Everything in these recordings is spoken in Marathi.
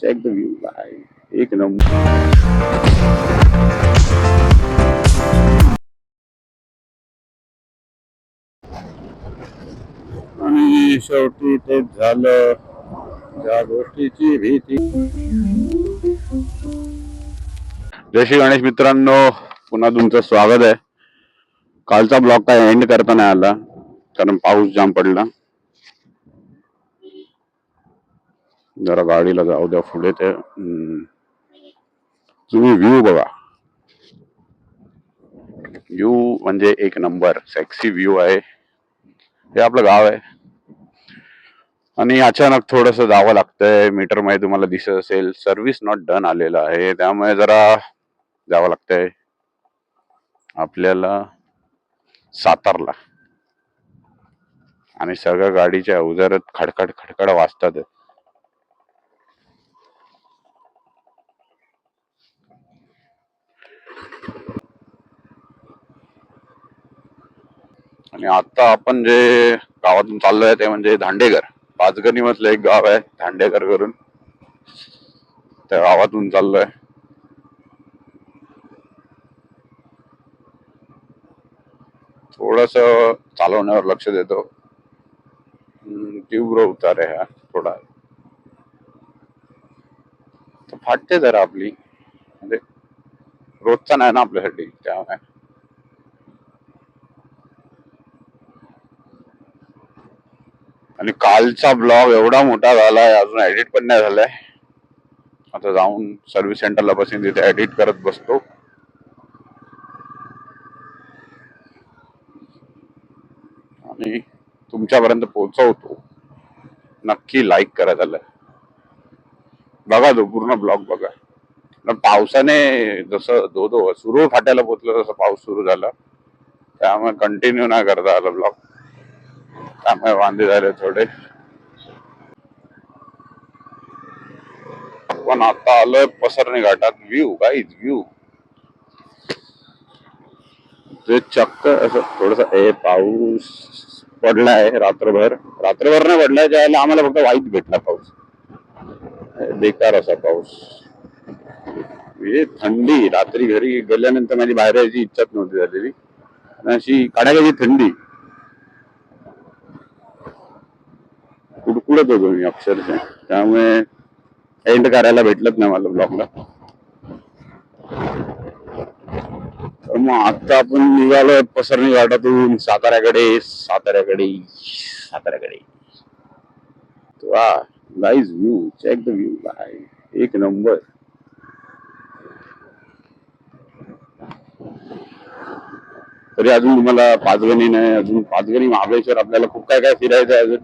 चेक द व्ह्यू बाय एक नंबर. आणि शेवटी तेच झालं. ज्या गोष्टीची भीती. जय श्री गणेश मित्रांनो पुन्हा तुमचं स्वागत आहे. कालचा ब्लॉग काय एंड करता नाही आला कारण पाऊस जाम पडला. जरा गाडीला जाऊ द्या पुढे ते तुम्ही व्ह्यू बघा. व्ह्यू म्हणजे एक नंबर सेक्सी व्ह्यू आहे. हे आपलं गाव आहे. आणि अचानक थोडस जावं लागतंय मीटरमध्ये तुम्हाला दिसत असेल सर्व्हिस नॉट डन आलेलं आहे. त्यामुळे जरा जावं लागतंय. आपल्याला सातारला. आणि सगळ्या गाडीच्या अवजारात खडखड खडखड वाजतात आणि आता आपण जे गावातून चाललोय ते म्हणजे धांडेघर. पाचगणी मधलं एक गाव आहे धांडेघर करून त्या गावातून चाललोय. थोडस चालवण्यावर लक्ष देतो. तीव्र उतार आहे हा थोडा. फाटते जरा आपली. म्हणजे रोजचा नाही ना आपल्यासाठी त्यामुळे. आणि कालचा ब्लॉग एवढा मोठा झालाय अजून एडिट पण नाही झालाय. आता जाऊन सर्व्हिस सेंटरला बसून तिथे एडिट करत बसतो. आणि तुमच्यापर्यंत पोहोचवतो. नक्की लाईक करा त्याला. बघा तो पूर्ण ब्लॉग बघा. पावसाने जसं दो दो सुरू फाट्याला पोचलं तसं पाऊस सुरू झाला. त्यामुळे कंटिन्यू नाही करता आला ब्लॉग. त्यामुळे वांदे झाले थोडे पण आता आलोय पसरणे घाटात व्ह्यू काहीच व्ह्यू ते चक्क असं थोडस ए पाऊस पडलाय रात्रभर रात्रभर नाही पडलाय ज्यावेळेला आम्हाला फक्त वाईट भेटला पाऊस बेकार असा पाऊस म्हणजे थंडी रात्री घरी गेल्यानंतर माझी बाहेर यायची इच्छाच नव्हती झालेली अशी काढायची थंडी कुडकुडत होतो मी अक्षरशः. त्यामुळे एंड करायला भेटलंच नाही मला ब्लॉगला तर मग आता आपण निघालो पसरणी घाटातून साताऱ्याकडे साताऱ्याकडे साताऱ्याकडे. वा guys view check the view bye एक नंबर. तरी अजून तुम्हाला पाचगणी नाही अजून पाचगणी महाबळेश्वर आपल्याला खूप काय काय फिरायचं आहे अजून?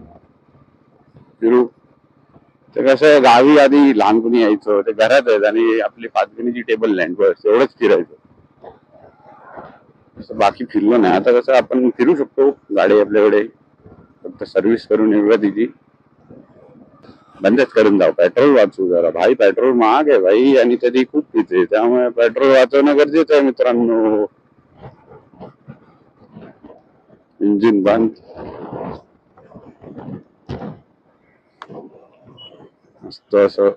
फिरू. ते कसं आहे, गावी आधी लहानपणी यायचं ते घरात आहेत आणि आपली पाचगणीची टेबल लँड बस एवढंच फिरायचं. असं बाकी फिरलो नाही. आता कसं आपण फिरू शकतो गाडी आपल्याकडे. फक्त सर्व्हिस करून येऊया तिची बंदच करून जाऊ. पेट्रोल वाचू जरा. भाई पेट्रोल महाग आहे भाई. आणि तरी खूप पिते त्यामुळे पेट्रोल वाचवणं गरजेचं आहे मित्रांनो. इंजिन बंद. मस्त असं.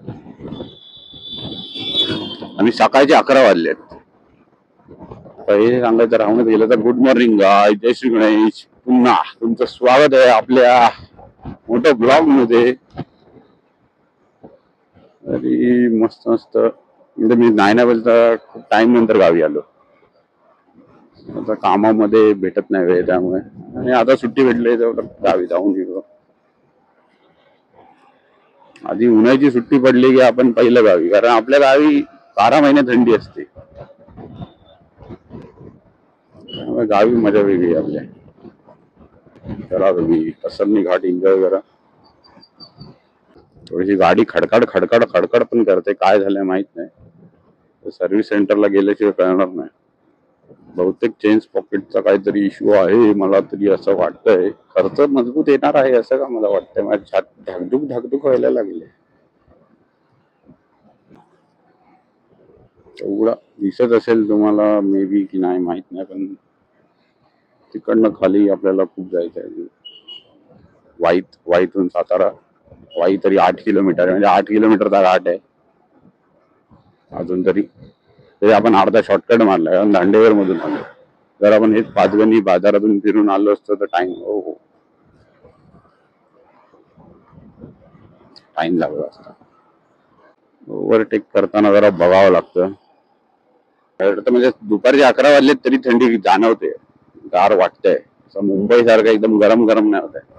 आणि सकाळचे अकरा वाजले पहिले सांगायचं राहूनच गेलं तर गुड मॉर्निंग गाय जय श्री गणेश. पुन्हा तुमचं स्वागत आहे आपल्या मोठ्या ब्लॉगमध्ये. तरी मस्त मस्त. म्हणजे मी नाही ना बोलता खूप टाइम नंतर गावी आलो. आता कामामध्ये भेटत नाही वेळ त्यामुळे. आणि आता सुट्टी भेटली तर गावी जाऊन येऊ. आधी उन्हाळ्याची सुट्टी पडली की आपण पहिलं गावी कारण आपल्या गावी बारा महिने थंडी असते. त्यामुळे गावी मजा वेगळी आहे आपल्या. करा तुम्ही पसरणी घाट एन्जॉय करा. थोडीशी गाडी खडखड खडखड खडखड पण करते काय झालंय माहीत नाही. सर्व्हिस सेंटरला गेल्याशिवाय कळणार नाही. बहुतेक चेंज पॉकेटचा काहीतरी इश्यू आहे मला तरी असं वाटतंय. खर्च मजबूत येणार आहे असं का मला वाटतंय? माझ्या छात धाकधूक धाकधूक व्हायला लागले. एवढा दिसत असेल तुम्हाला मे बी की नाही माहीत नाही पण तिकडनं खाली आपल्याला खूप जायचं आहे. वाईत वाईतून सातारा वाई तरी आठ किलोमीटर आहे. म्हणजे आठ किलोमीटरचा घाट आहे. अजून तरी तरी आपण अर्धा शॉर्टकट मारला कारण दांडेवर मधून आलो. जर आपण हेच पाचगणी बाजारातून फिरून आलो असतो तर टाइम हो हो. टाइम लागला असता. ओव्हरटेक करताना जरा बघावं लागतं. तर म्हणजे दुपारचे अकरा वाजले तरी थंडी जाणवते. गार वाटतंय. असं मुंबई सारखं एकदम गरम गरम नाही होत आहे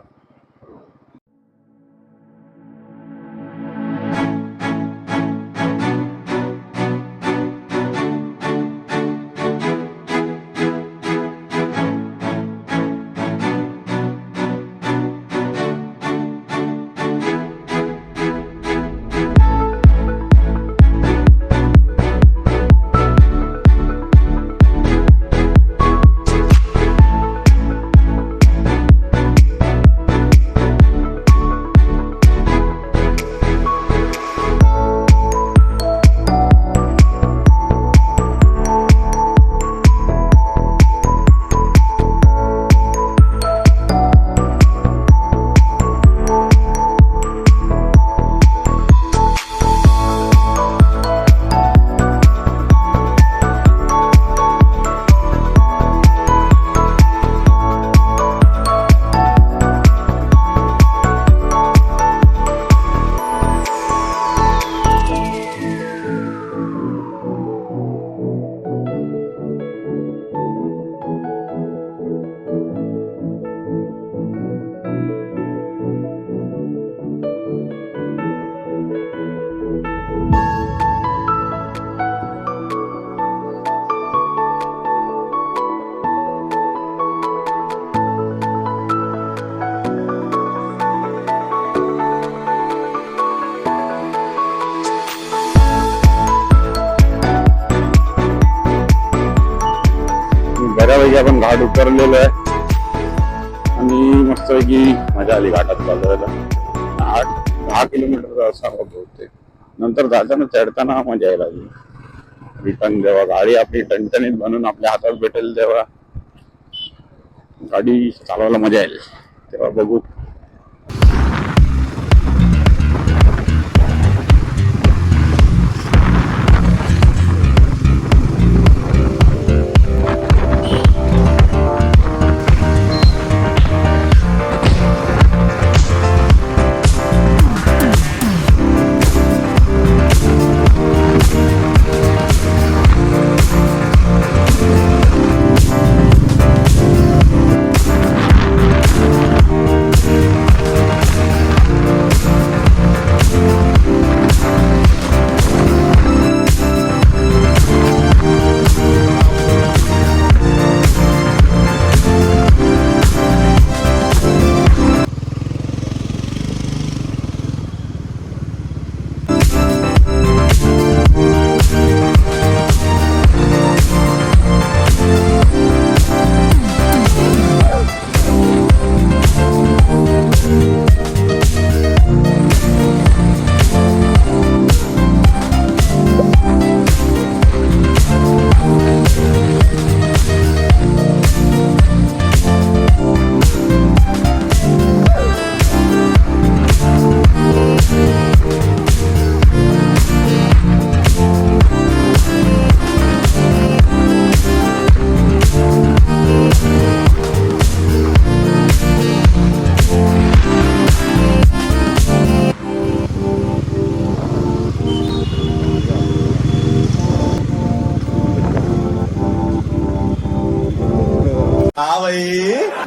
बऱ्यापैकी आपण घाट उतरलेलो आहे. आणि मस्तपैकी मजा आली घाटात चालवायला आठ दहा किलोमीटरचा असावा बहुतेक नंतर जाताना चढताना मजा यायला लागली. रिटर्न जेव्हा गाडी आपली टणटणीत बनून आपल्या हातात भेटेल तेव्हा गाडी चालवायला मजा येईल तेव्हा बघू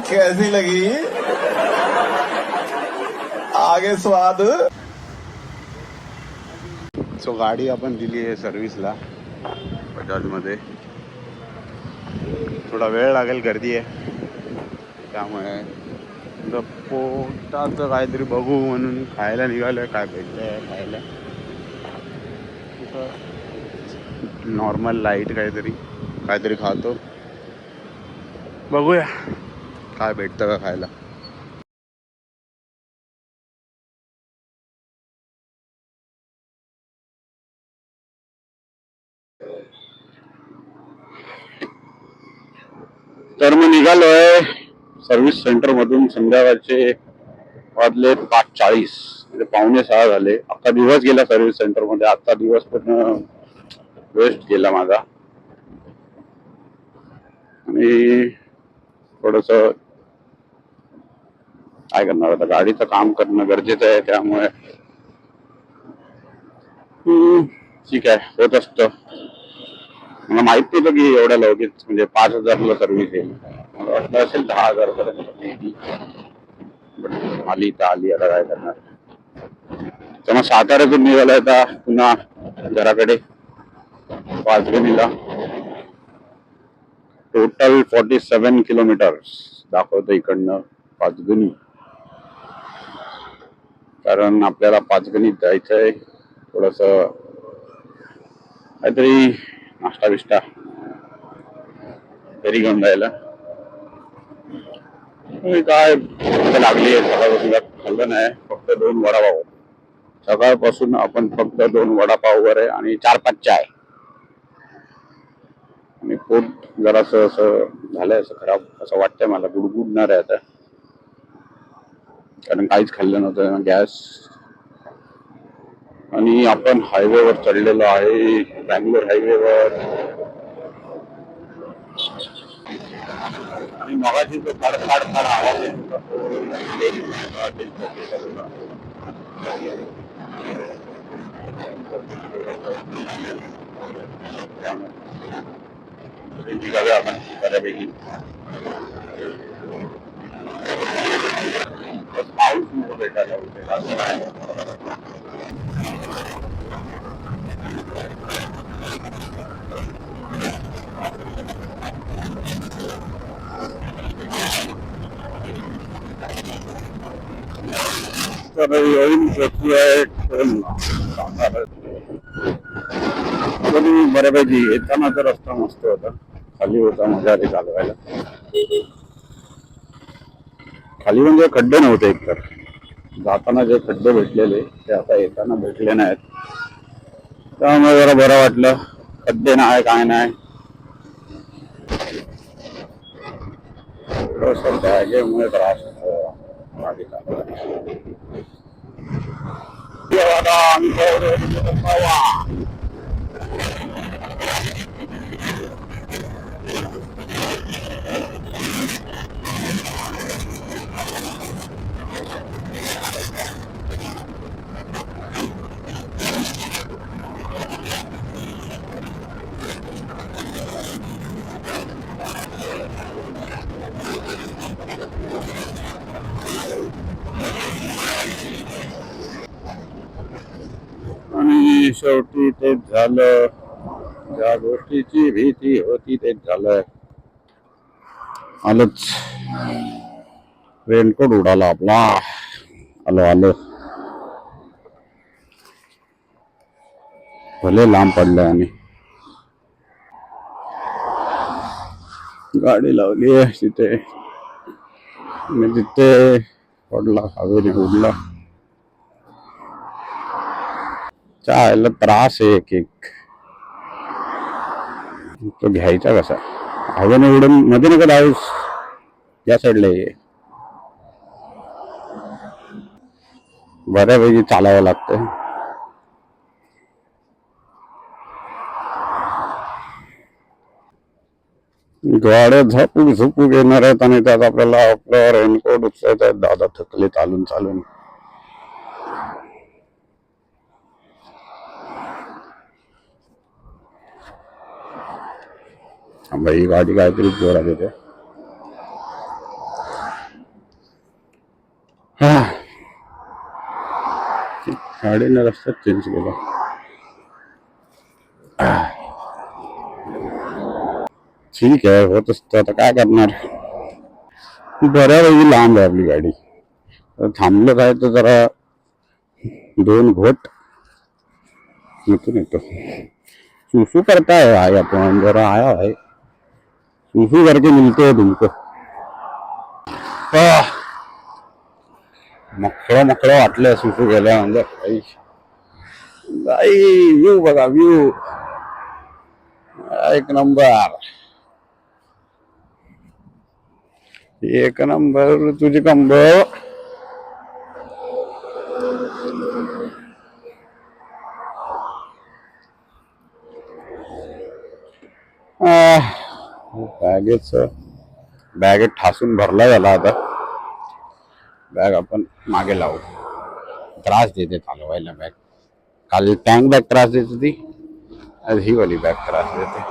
कैसी लगी? आगे स्वाद। सो गाडी आपण दिली आहे सर्व्हिसला बजाजमध्ये. थोडा वेळ लागेल गर्दी आहे. त्यामुळे पोटाचं काहीतरी बघू म्हणून खायला निघालंय काय भेटलंय खायला. नॉर्मल लाइट काहीतरी काहीतरी खातो. बघूया. काय भेटतं का खायला? तर मग निघालोय सर्व्हिस सेंटर मधून संध्याकाळचे वाजले पाच चाळीस. म्हणजे पावणे सहा झाले. अख्खा दिवस गेला सर्व्हिस सेंटरमध्ये. आजचा दिवस पूर्ण वेस्ट गेला माझा. आणि थोडस काय करणार? आता गाडीचं काम करणं गरजेचं आहे त्यामुळे. हम्म, ठीक आहे होत असतं. मला माहीत नव्हतं की एवढ्या लगेच म्हणजे पाच हजारला सर्व्हिस येईल. मला वाटलं असेल दहा हजार पर्यंत आली तर आली आता काय करणार? तर मग साताऱ्यातून निघाला आता पुन्हा घराकडे. पाचगणीला. टोटल फॉर्टी सेवन किलोमीटर दाखवतो इकडनं पाचगणी. कारण आपल्याला पाचगणीत आहे. थोडसं काहीतरी नाश्ता बिष्टा घरी घेऊन जायला. काय लागली आहे. सकाळपासून खाल्लं नाही. फक्त दोन वडापाव सकाळपासून आपण फक्त दोन वडापाव वर आहे आणि चार पाच चाय. आणि पोट जरास असं झालंय असं खराब असं वाटतंय मला. गुडगुडणार आहे आता. कारण काहीच खाल्लं नव्हतं गॅस. आणि आपण हायवेवर चढलेलो आहे बँगलोर हायवेवर. आणि मगाशी तो फाड फाड फाड आवाज आपण बऱ्यापैकी भेटायला उद्या. असं तर येऊन प्रक्रिया बऱ्यापैकी रस्ता मस्त होता खाली होता मजा आली चालवायला खाली म्हणजे खड्डे नव्हते एकतर जाताना जे खड्डे भेटलेले ते आता येताना भेटले नाहीत. त्यामुळे जरा बरं वाटलं. खड्डे नाही काय नाही. थोडंसं त्रास होतो. शेवटी तेच झालं. ज्या गोष्टीची भीती होती तेच झालं आलंच. रेनकोट उडाला आपला. आलो आलो. भले लांब पडलं आणि गाडी लावली आहे तिथे. तिथे पडला हवेने उडला. चायला त्रास आहे एक एक. तो घ्यायचा कसा? हवेने उडून मध्ये नका लावूस या साईडला ये. बऱ्यापैकी चालावं लागतं गाड्या झपूक झुपूक येणार आहेत आणि त्यात आपल्याला आपल्यावर रेनकोट उचलायचा आहे दादा थकले चालून चालून. थांबा ही गाडी काहीतरी जोरात येते हा. गाडीने रस्ता चेंज केला. ठीक आहे होत असतं. आता काय करणार? बऱ्यापैकी लांब आहे आपली गाडी. थांबलं काय तर जरा दोन घोट निघून येतो. सुसू करता है भाई अपन जरा आया भाई सुसू करके मिलते हैं तुमको। आह. मकळं वाटलं सुसू गेल्यानंतर भाई। व्ह्यू बघा व्ह्यू एक नंबर। एक नंबर तुझी कंबर बॅगेच बॅगेत ठासून भरला झाला आता. बॅग आपण मागे लावू. त्रास देते चालवायला बॅग. काल टँक बॅग त्रास देत होती आज ही वाली बॅग त्रास देते.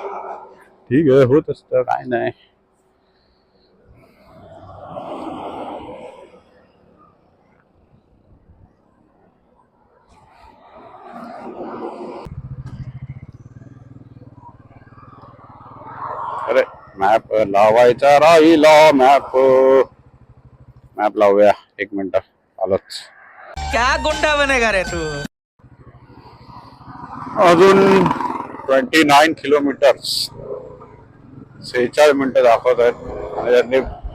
ठीक आहे होत असतं काय नाही अरे मॅप लावायचा राहिला मॅप मॅप लावूया. एक मिनिट. आलोच. क्या गुंडा बनेगा रे तू? अजून ट्वेंटी नाईन किलोमीटर्स सेहेचाळीस मिनिटं दाखवत आहेत.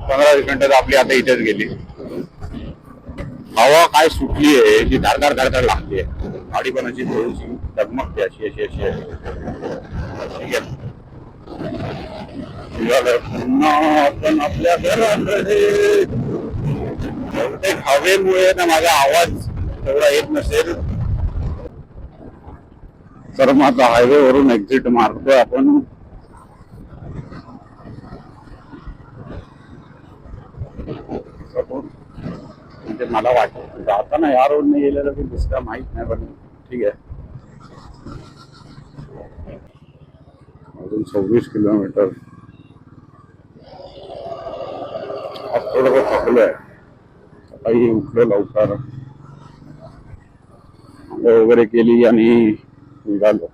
पंधरा मिनिटं आपली आता इथेच गेली. हवा काय सुटली आहे जी धारदार धारदार लागते गाडी पण अशी थोडीशी डगमगते अशी अशी अशी आहे. पुन्हा आपण आपल्या घराकडे बहुतेक हवेमुळे ना माझा आवाज तेवढा येत नसेल. तर मग आता हायवे वरून एक्झिट मारतोय आपण. म्हणजे मला वाटत जाताना या रोडने गेलेलं की दुसरा माहीत नाही पण ठीक आहे. अजून सव्वीस किलोमीटर. आज थोडंसं थकलोय सकाळी उठलो लवकर. वगैरे केली आणि निघालो.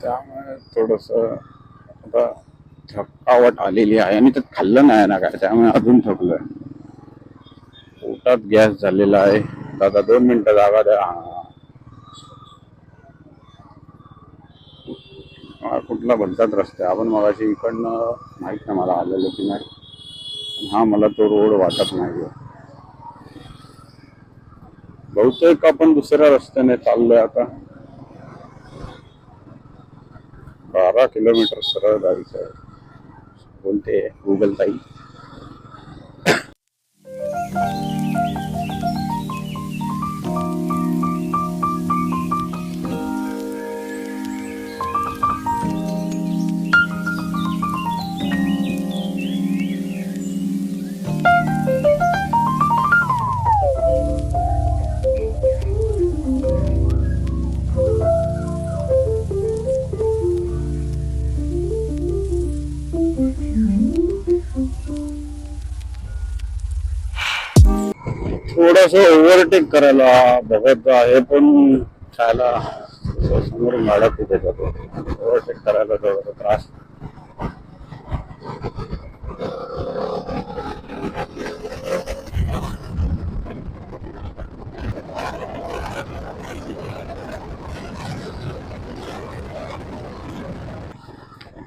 त्यामुळे थोडस आता थकावट आलेली आहे आणि त्यात खाल्लं नाही ना काय त्यामुळे अजून थकलोय. पोटात गॅस झालेला आहे. दादा दोन मिनिटं जागा द्या हा. हा कुठला भलताच रस्ता आहे. आपण मगाशी इकडनं माहीत नाही मला आलेलं की नाही. पण हा मला तो रोड वाटत नाही बहुतेक आपण दुसऱ्या रस्त्याने चाललोय आता. बारा किलोमीटर सरळ जायचं आहे. बोलते गुगल ताई. थोडस ओव्हरटेक करायला बघत आहे पण खायला समोर गाड्या खूप येतात ओव्हरटेक करायला थोडासा त्रास.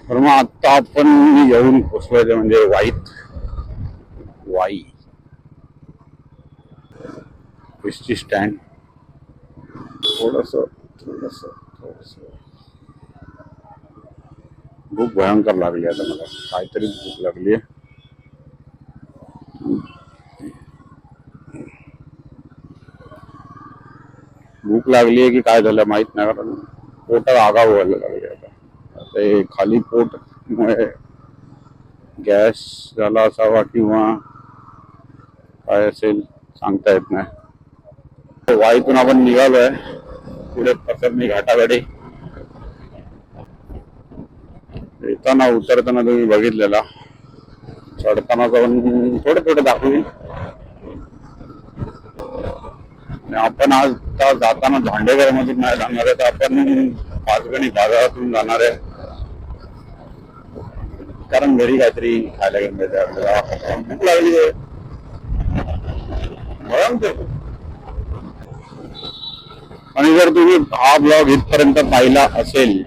तर मग आता आपण येऊन पोचलोय म्हणजे वाईट वाई. एसटी स्टँड थोडस थोडस थोडंसं. भूक भयंकर लागली आता मला. काहीतरी भूक लागली भूक लागली आहे की काय झालं माहीत नाही कारण पोटात आगा व्हायला लागली आता. आता हे खाली पोट मुळे गॅस झाला असावा किंवा काय असेल सांगता येत नाही. वाईतून आपण निघालोय पुढे पसरणी घाटाकडे येताना उतरताना तुम्ही बघितलेला चढताना जाऊन थोडे थोडे दाखवली आपण आज जाताना झांडेकर मधून नाही जाणार आहे तर आपण पाचगणी बाजारातून जाणार आहे कारण घरी काहीतरी खायला घेऊन जायचं आपल्याला भूक लागली आहे भयंकर आणि जर तुम्ही हा ब्लॉग इथपर्यंत पाहिला असेल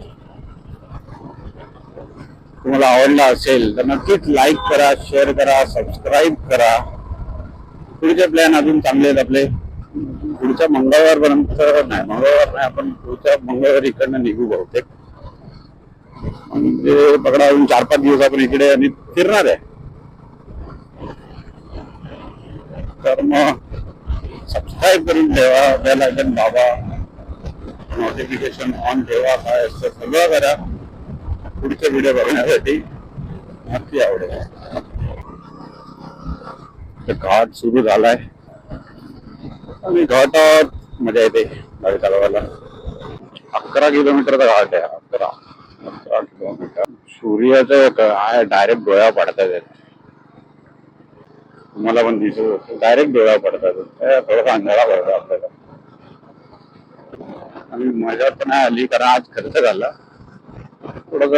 तुम्हाला आवडला असेल तर नक्कीच लाईक करा शेअर करा सबस्क्राईब करा. पुढचे प्लॅन अजून चांगले आहेत आपले. पुढच्या मंगळवारपर्यंत नाही मंगळवार नाही आपण पुढच्या मंगळवारी इकडनं निघू बहुतेक. म्हणजे पकडा अजून चार पाच दिवस आपण इकडे आणि फिरणार आहे. तर मग सबस्क्राईब करून ठेवा बेल आयकन बाबा नोटिफिकेशन ऑन ठेवा काय असतं सगळं करा. पुढचे व्हिडिओ बघण्यासाठी नक्की आवडेल. तर घाट सुरू झालाय. आणि घाटात मजा येते गाडी चालवायला. अकरा किलोमीटरचा घाट आहे. अकरा अकरा किलोमीटर. सूर्याचं काय डायरेक्ट डोळ्या पडतात तुम्हाला पण दिसत डायरेक्ट डोळ्या पडतात थोडासा अंधारा पडतो आपल्याला. आणि मजा पण नाही आली कारण आज खर्च झाला. थोडस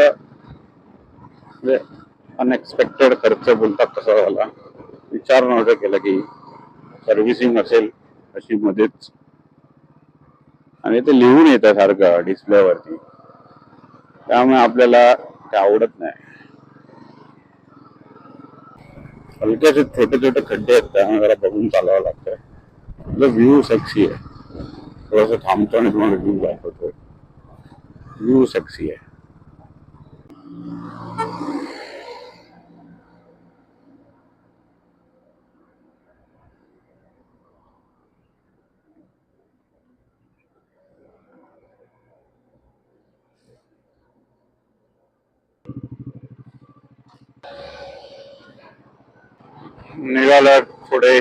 अनएक्सपेक्टेड खर्च बोलतात कसा झाला विचार नव्हता केला की सर्व्हिसिंग असेल अशी मध्येच. आणि ते लिहून येतं सारखं डिस्प्लेवरती त्यामुळे आपल्याला ते आवडत नाही. हलक्याचे छोटे छोटे खड्डे आहेत त्यामुळे जरा बघून चालवावं लागतं. व्ह्यू सेक्सी आहे. थोडस थांबतो आणि तुम्हाला व्ह्यू दाखवतो व्ह्यू सेक्सी आहे पुढे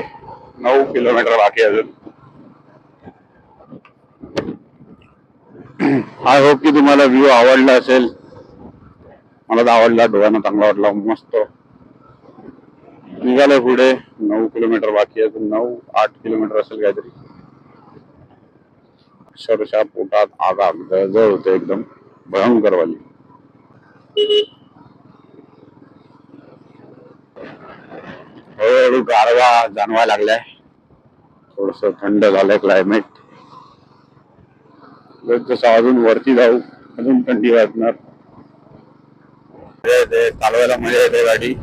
नऊ किलोमीटर बाकी अजून आय होप की तुम्हाला व्ह्यू आवडला असेल. मला तर आवडला डोळ्यांना चांगला वाटला मस्त. निघालं पुढे. नऊ किलोमीटर बाकी आहे. अजून नऊ आठ किलोमीटर असेल काहीतरी. अक्षरशः पोटात आगाग जळजळ होते एकदम. भयंकर वाली हळूहळू हो, गारवा जाणवायला लागलाय. थोडस थंड झालंय क्लायमेट जसं अजून वरती जाऊ अजून थंडी वाजणार. कालव्याला चालवायला मजा येते गाडी.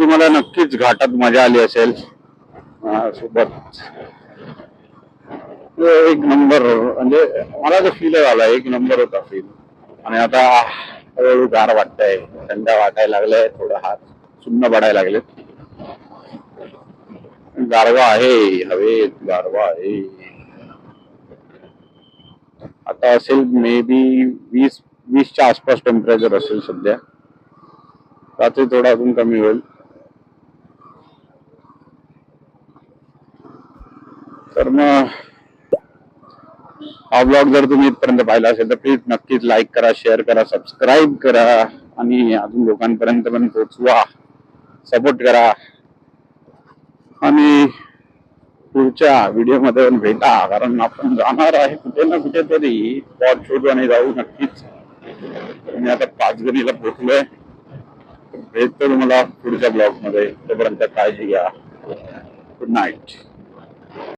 तुम्हाला नक्कीच घाटात मजा आली असेल. सोबत एक नंबर म्हणजे मला तर फील आला एक नंबर होता फील आणि आता हळूहळू गार वाटतंय. थंड वाटायला लागलंय थोडं हात सुन्न पडायला लागलेत. गारवा आहे हवेत गारवा आहे. आता असेल मे बी वीस वीसच्या आसपास टेम्परेचर असेल सध्या. रात्री थोडा अजून कमी होईल. तर मग हा ब्लॉग जर तुम्ही इथपर्यंत पाहिला असेल तर प्लीज नक्कीच लाईक करा शेअर करा सबस्क्राईब करा आणि अजून लोकांपर्यंत पण पोचवा सपोर्ट करा. आणि पुढच्या व्हिडिओमध्ये पण भेटा कारण आपण जाणार आहे कुठे ना कुठेतरी. स्पॉट शोधू आणि जाऊ नक्कीच. मी आता पाचगणीला पोहोचलोय. भेटतो तुम्हाला पुढच्या ब्लॉगमध्ये. तोपर्यंत काळजी घ्या. Good night